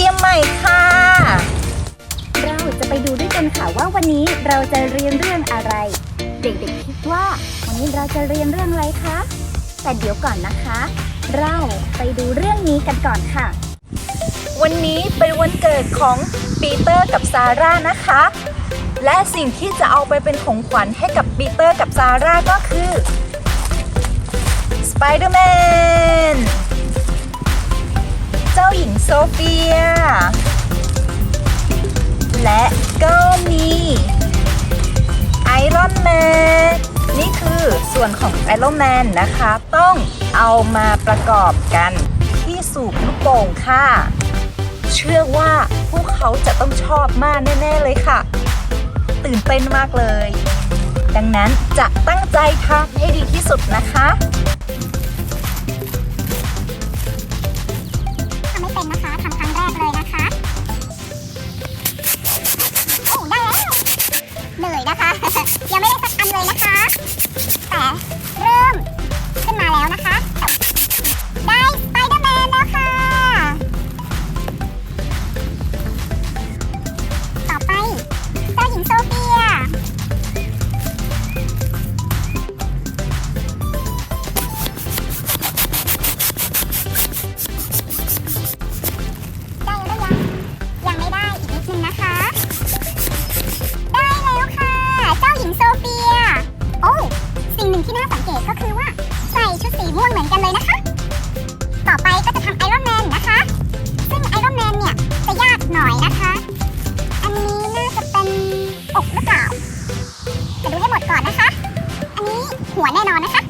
ชียงใหม่ค่ะ เราจะไปดูด้วยกันค่ะว่าวันนี้เราจะเรียนเรื่องอะไร เด็กๆคิดว่า วันนี้เราจะเรียนเรื่องอะไรคะ แต่เดี๋ยวก่อนนะคะ เราไปดูเรื่องนี้กันก่อนค่ะ วันนี้เป็นวันเกิดของปีเตอร์กับซาร่านะคะ และสิ่งที่จะเอาไปเป็นของขวัญให้กับปีเตอร์กับซาร่าก็คือสไปเดอร์แมน จ้าหญิงโซเฟีย และก็มีไอรอนแมนนี่คือส่วนของไอรอนแมนนะคะ ต้องเอามาประกอบกันที่สูบลูกโป่งค่ะ เชื่อว่าพวกเขาจะต้องชอบมากแน่ ๆ เลยค่ะ ตื่นเต้นมากเลย ดังนั้นจะตั้งใจทำให้ดีที่สุดนะคะ ยังไม่ได้สักอันเลยนะคะ แต่เริ่มขึ้นมาแล้วนะคะ ได้ หัวแน่นอนนะคะ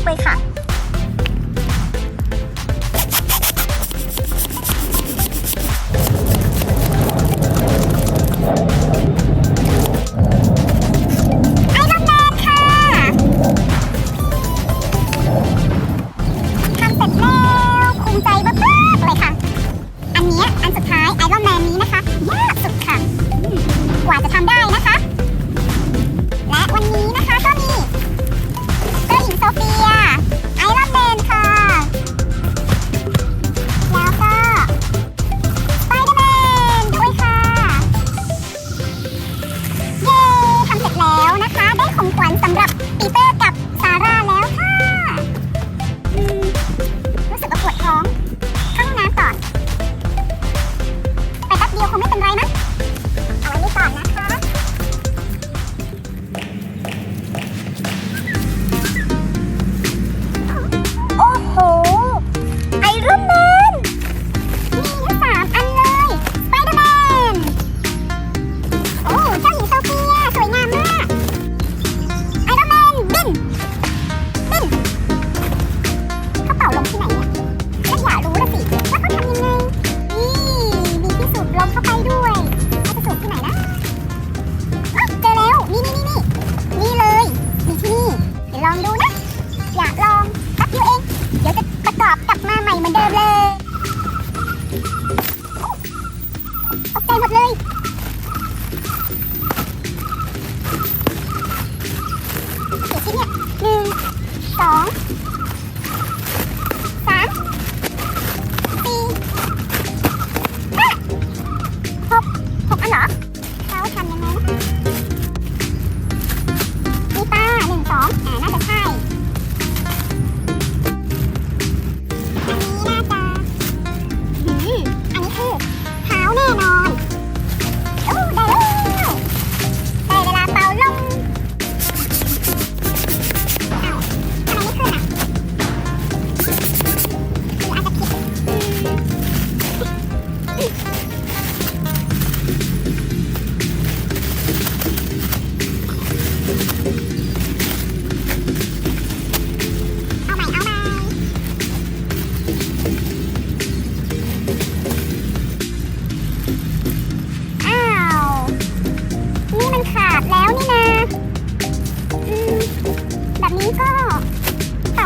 ากเลค่ะ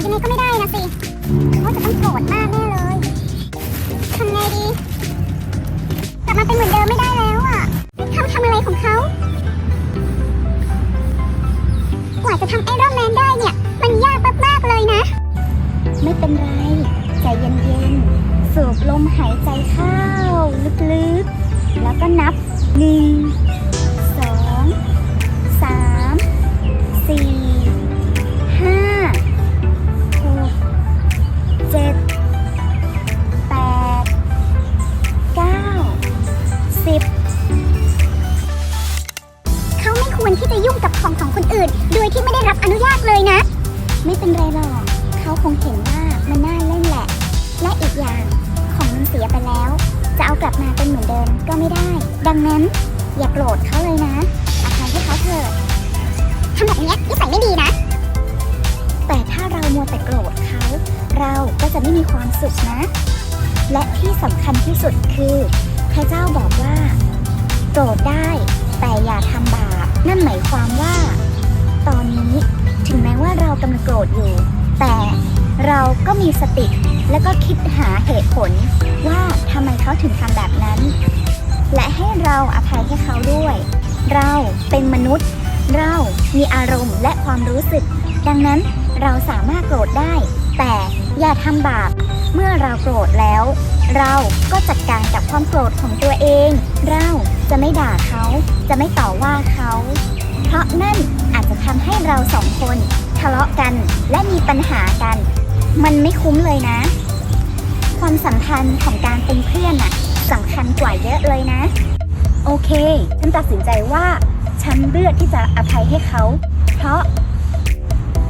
เป่ายังไงก็ไม่ได้นะสิเขาจะต้องโกรธมากแน่เลยทำไงดีกลับมาเป็นเหมือนเดิมไม่ได้แล้วอะเขาทำอะไรของเขากว่าจะทำไอรอนแมนได้เนี่ย มันยากมากๆเลยนะ ไม่เป็นไร ใจเย็นๆ สูบลมหายใจเข้า ลึกๆ แล้วก็นับหนึ่งำคัญที่สุดคือ พระเจ้าบอกว่าโกรธได้แต่อย่าทำบาปนั่นหมายความว่า ตอนนี้ถึงแม้ว่าเรากำลังโกรธอยู่ แต่เราก็มีสติและก็คิดหาเหตุผลว่าทำไมเขาถึงทำแบบนั้น และให้เราอภัยให้เขาด้วย เราเป็นมนุษย์ เรามีอารมณ์และความรู้สึก ดังนั้นเราสามารถโกรธได้ แต่อย่าทำบาป เมื่อเราโกรธแล้ว เราก็จัดการกับความโกรธของตัวเอง เราจะไม่ด่าเขา จะไม่ต่อว่าเขา เพราะนั่นอาจจะทำให้เราสองคนทะเลาะกันและมีปัญหากัน มันไม่คุ้มเลยนะ ความสัมพันธ์ของการเป็นเพื่อนน่ะสำคัญกว่าเยอะเลยนะ โอเค ฉันตัดสินใจว่า ฉันเลือกที่จะอภัยให้เขา เพราะ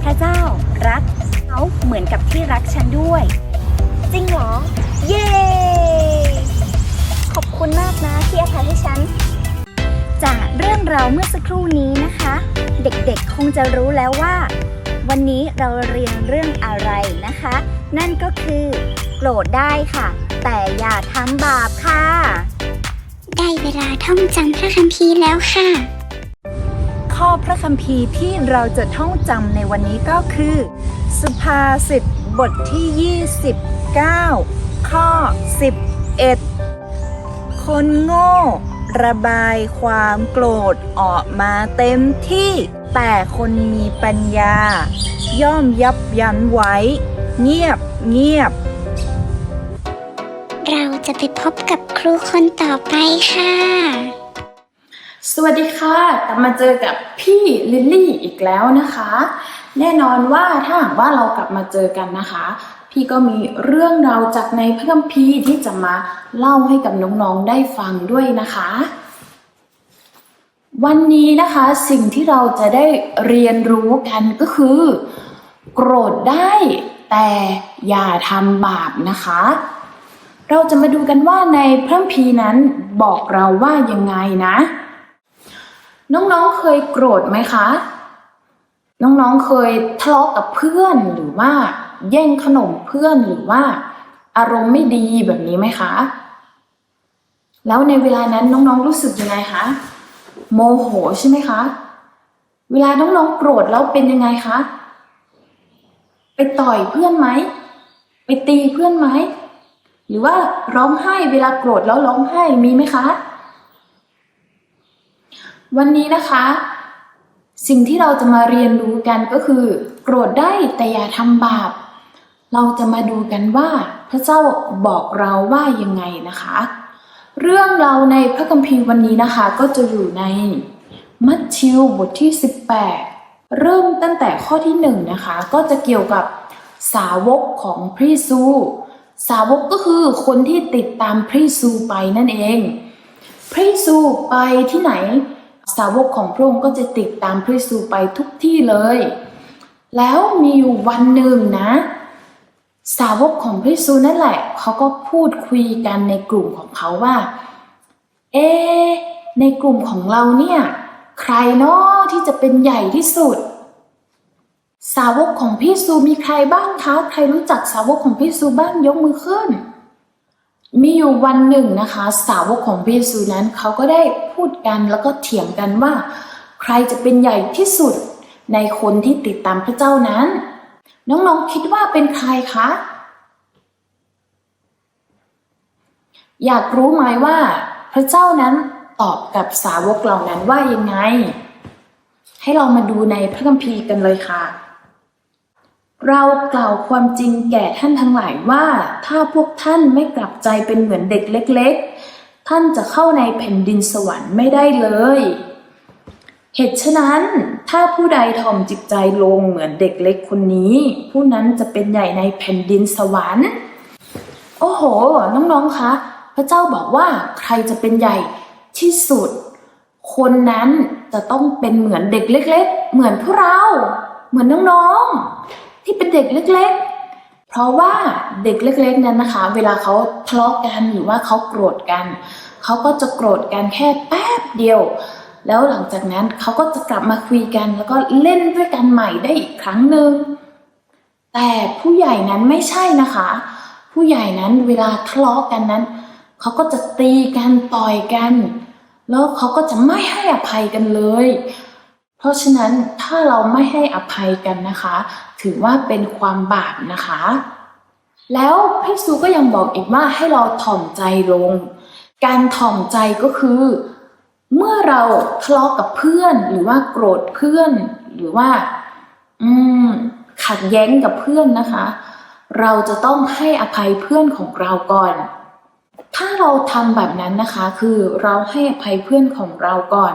พระเจ้ารักเขาเหมือนกับที่รักฉันด้วย จริงเหรอ เย้ ขอบคุณมากนะที่อภัยให้ฉัน จากเรื่องราวเมื่อสักครู่นี้นะคะ เด็กๆคงจะรู้แล้วว่า วันนี้เราเรียนเรื่องอะไรนะคะ นั่นก็คือโกรธได้ค่ะ แต่อย่าทำบาปค่ะ ได้เวลาท่องจำพระคัมภีร์แล้วค่ะ ข้อพระคัมภีร์ที่เราจะท่องจำในวันนี้ก็คือ สุภาษิตบทที่ 9 ข้อ 11 คนโง่ ระบายความโกรธออกมาเต็มที่ แต่คนมีปัญญา ย่อมยับยั้งไว้ เงียบเงียบ เราจะไปพบกับครูคนต่อไปค่ะ สวัสดีค่ะกลับมาเจอกับพี่ลิลลี่อีกแล้วนะคะ แน่นอนว่าถ้าหากว่าเรากลับมาเจอกันนะคะ พี่ก็มีเรื่องราวจากในพระคัมภีร์ที่จะมาเล่าให้กับน้องๆได้ฟังด้วยนะคะ วันนี้นะคะสิ่งที่เราจะได้เรียนรู้กันก็คือ โกรธได้แต่อย่าทำบาปนะคะ เราจะมาดูกันว่าในพระคัมภีร์นั้นบอกเราว่ายังไงนะ น้องๆเคยโกรธไหมคะ น้องๆเคยทะเลาะกับเพื่อนหรือว่า แย่งขนมเพื่อนหรือว่าอารมณ์ไม่ดีแบบนี้ไหมคะ แล้วในเวลานั้นน้องๆรู้สึกยังไงคะ โมโหใช่ไหมคะ เวลาน้องๆโกรธแล้วเป็นยังไงคะ ไปต่อยเพื่อนไหม ไปตีเพื่อนไหม หรือว่าร้องไห้เวลาโกรธแล้วร้องไห้มีไหมคะ วันนี้นะคะ สิ่งที่เราจะมาเรียนรู้กันก็คือ โกรธได้แต่อย่าทำบาป เราจะมาดูกันว่าพระเจ้าบอกเราว่ายังไงนะคะ เรื่องเราในพระคัมภีร์วันนี้นะคะก็จะอยู่ในมัทธิวบทที่ 18 เริ่มตั้งแต่ข้อที่หนึ่งนะคะก็จะเกี่ยวกับสาวกของพระเยซู สาวกก็คือคนที่ติดตามพระเยซูไปนั่นเอง พระเยซูไปที่ไหน สาวกของพระองค์ก็จะติดตามพระเยซูไปทุกที่เลย แล้วมีอยู่วันหนึ่งนะ สาวกของพระเยซูนั่นแหละเขาก็พูดคุยกันในกลุ่มของเขาว่า เอ ในกลุ่มของเราเนี่ย ใครเนาะที่จะเป็นใหญ่ที่สุด สาวกของพระเยซูมีใครบ้างคะใครรู้จักสาวกของพระเยซูบ้างยกมือขึ้น มีอยู่วันหนึ่งนะคะ สาวกของพระเยซูนั้นเขาก็ได้พูดกันแล้วก็เถียงกันว่า ใครจะเป็นใหญ่ที่สุดในคนที่ติดตามพระเจ้านั้น น้องๆ คิดว่าเป็นใครคะ อยากรู้ไหมว่า พระเจ้านั้นตอบกับสาวกเหล่านั้นว่ายังไง ให้เรามาดูในพระคัมภีร์กันเลยค่ะ เรากล่าวความจริงแก่ท่านทั้งหลายว่า ถ้าพวกท่านไม่กลับใจเป็นเหมือนเด็กเล็ก ๆ ท่านจะเข้าในแผ่นดินสวรรค์ไม่ได้เลย เหตุฉะนั้นถ้าผู้ใดถ่อมจิตใจลงเหมือนเด็กเล็กคนนี้ ผู้นั้นจะเป็นใหญ่ในแผ่นดินสวรรค์ โอ้โห น้องๆคะพระเจ้าบอกว่าใครจะเป็นใหญ่ที่สุด คนนั้นจะต้องเป็นเหมือนเด็กเล็ก ๆ เหมือนพวกเรา เหมือนน้องๆที่เป็นเด็กเล็ก ๆ เพราะว่าเด็กเล็ก ๆ นั้นนะคะ เวลาเขาทะเลาะกันหรือว่าเขาโกรธกัน เขาก็จะโกรธกันแค่แป๊บเดียว แล้วหลังจากนั้นเขาก็จะกลับมาคุยกัน แล้วก็เล่นด้วยกันใหม่ได้อีกครั้งหนึ่งแต่ผู้ใหญ่นั้นไม่ใช่นะคะ ผู้ใหญ่นั้นเวลาทะเลาะกันนั้นเขาก็จะตีกันต่อยกัน แล้วเขาก็จะไม่ให้อภัยกันเลย เพราะฉะนั้นถ้าเราไม่ให้อภัยกันนะคะ ถือว่าเป็นความบาปนะคะ แล้วพระเยซูก็ยังบอกอีกว่าให้เราถ่อมใจลง การถ่อมใจก็คือ เมื่อเราทะเลาะกับเพื่อนหรือว่าโกรธเพื่อน หรือว่า อืมขัดแย้งกับเพื่อนนะคะ เราจะต้องให้อภัยเพื่อนของเราก่อน ถ้าเราทำแบบนั้นนะคะ คือเราให้อภัยเพื่อนของเราก่อน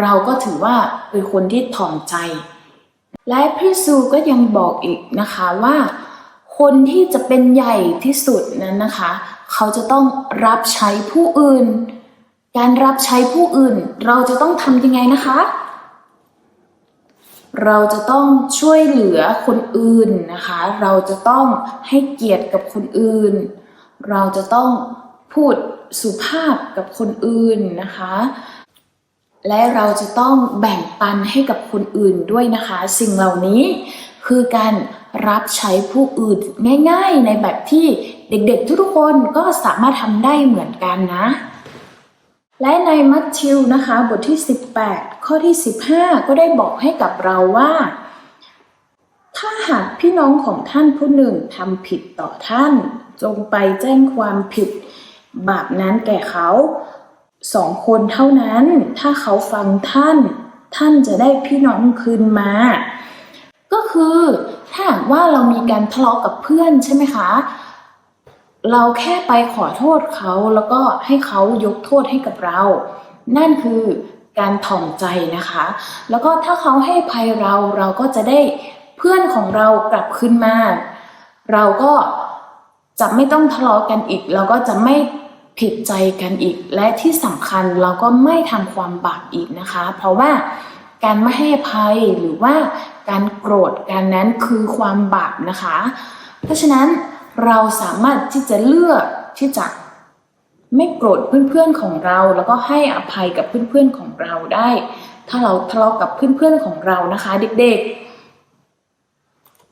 เราก็ถือว่าเป็นคนที่ถ่อมใจ และพระซูก็ยังบอกอีกนะคะว่า คนที่จะเป็นใหญ่ที่สุดนั้นนะคะ เขาจะต้องรับใช้ผู้อื่น การรับใช้ผู้อื่นเราจะต้องทำยังไงนะคะ เราจะต้องช่วยเหลือคนอื่นนะคะ เราจะต้องให้เกียรติกับคนอื่น เราจะต้องพูดสุภาพกับคนอื่นนะคะ และเราจะต้องแบ่งปันให้กับคนอื่นด้วยนะคะ สิ่งเหล่านี้คือการรับใช้ผู้อื่นง่าย ๆ ในแบบที่เด็กๆทุกๆคนก็สามารถทำได้เหมือนกันนะ และในมัทธิวนะคะบทที่ 18 ข้อที่ 15 ก็ได้บอกให้กับเราว่า ถ้าหากพี่น้องของท่านผู้หนึ่งทำผิดต่อท่าน จงไปแจ้งความผิด บาปนั้นแก่เขาสองคนเท่านั้น ถ้าเขาฟังท่าน ท่านจะได้พี่น้องคืนมา ก็คือถ้าหากว่าเรามีการทะเลาะกับเพื่อนใช่ไหมคะ เราแค่ไปขอโทษเขาแล้วก็ให้เขายกโทษให้กับเรา นั่นคือการถ่อมใจนะคะ แล้วก็ถ้าเขาให้ภัยเราเราก็จะได้เพื่อนของเรากลับขึ้นมา เราก็จะไม่ต้องทะเลาะกันอีก เราก็จะไม่ผิดใจกันอีก และที่สำคัญเราก็ไม่ทำความบาปอีกนะคะ เพราะว่าการไม่ให้ภัยหรือว่าการโกรธกันนั้นคือความบาปนะคะ เพราะฉะนั้น เราสามารถที่จะเลือกที่จะไม่โกรธเพื่อนๆของเรา แล้วก็ให้อภัยกับเพื่อนๆของเราได้ ถ้าเราทะเลาะกับเพื่อนๆของเรานะคะเด็กๆ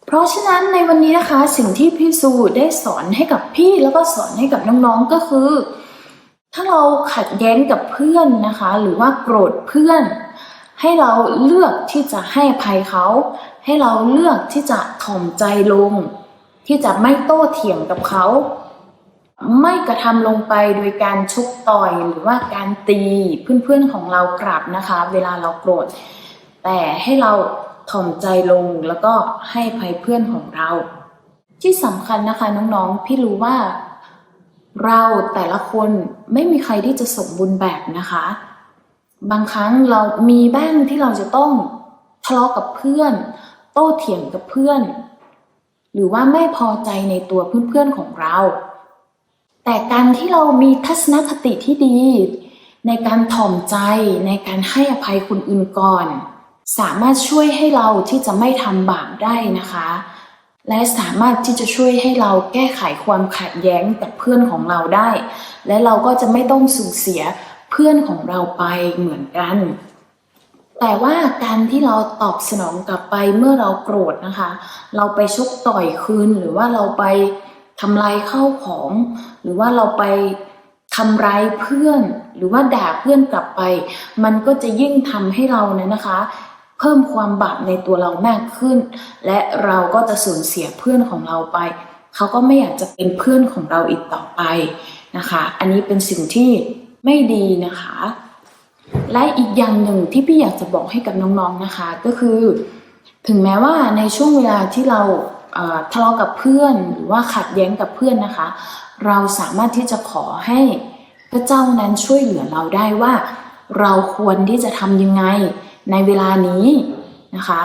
เพราะฉะนั้นในวันนี้นะคะสิ่งที่พี่ซูได้สอนให้กับพี่แล้วก็สอนให้กับน้องๆก็คือ ถ้าเราขัดแย้งกับเพื่อนนะคะ หรือว่าโกรธเพื่อน ให้เราเลือกที่จะให้อภัยเขา ให้เราเลือกที่จะถ่อมใจลง ที่จะไม่โต้เถียงกับเขา ไม่กระทำลงไปโดยการชกต่อยหรือว่าการตีเพื่อนๆของเรากลับนะคะ เวลาเราโกรธ แต่ให้เราถ่อมใจลงแล้วก็ให้ภัยเพื่อนของเรา ที่สำคัญนะคะน้องๆ พี่รู้ว่าเราแต่ละคนไม่มีใครที่จะสมบูรณ์แบบนะคะ บางครั้งเรามีบ้างที่เราจะต้องทะเลาะกับเพื่อน โต้เถียงกับเพื่อน หรือว่าไม่พอใจในตัวเพื่อนๆของเรา แต่การที่เรามีทัศนคติที่ดี ในการถ่อมใจในการให้อภัยคนอื่นก่อน สามารถช่วยให้เราที่จะไม่ทำบาปได้นะคะ และสามารถที่จะช่วยให้เราแก้ไขความขัดแย้งกับเพื่อนของเราได้ และเราก็จะไม่ต้องสูญเสียเพื่อนของเราไปเหมือนกัน แต่ว่าการที่เราตอบสนองกลับไปเมื่อเราโกรธนะคะ เราไปชกต่อยคืนหรือว่าเราไปทำลายข้าวของ หรือว่าเราไปทำร้ายเพื่อน หรือว่าด่าเพื่อนกลับไป มันก็จะยิ่งทำให้เราเนี่ยนะคะ เพิ่มความบาปในตัวเรามากขึ้น และเราก็จะสูญเสียเพื่อนของเราไป เขาก็ไม่อยากจะเป็นเพื่อนของเราอีกต่อไปนะคะ อันนี้เป็นสิ่งที่ไม่ดีนะคะ และอีกอย่างหนึ่งที่พี่อยากจะบอกให้กับน้องๆนะคะ ก็คือ ถึงแม้ว่าในช่วงเวลาที่เราทะเลาะกับเพื่อนหรือว่าขัดแย้งกับเพื่อนนะคะ เราสามารถที่จะขอให้พระเจ้านั้นช่วยเหลือเราได้ว่า เราควรที่จะทำยังไงในเวลานี้นะคะ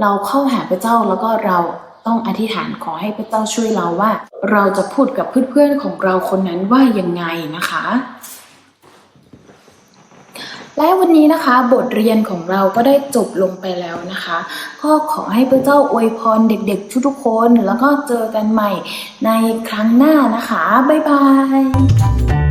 เราเข้าหาพระเจ้าแล้วก็เราต้องอธิษฐานขอให้พระเจ้าช่วยเราว่า เราจะพูดกับเพื่อนๆของเราคนนั้นว่ายังไงนะคะ และวันนี้นะคะบทเรียนของเราก็ได้จบลงไปแล้วนะคะ ก็ขอให้พระเจ้าอวยพรเด็กๆทุกๆคนแล้วก็เจอกันใหม่ในครั้งหน้านะคะ บ๊ายบาย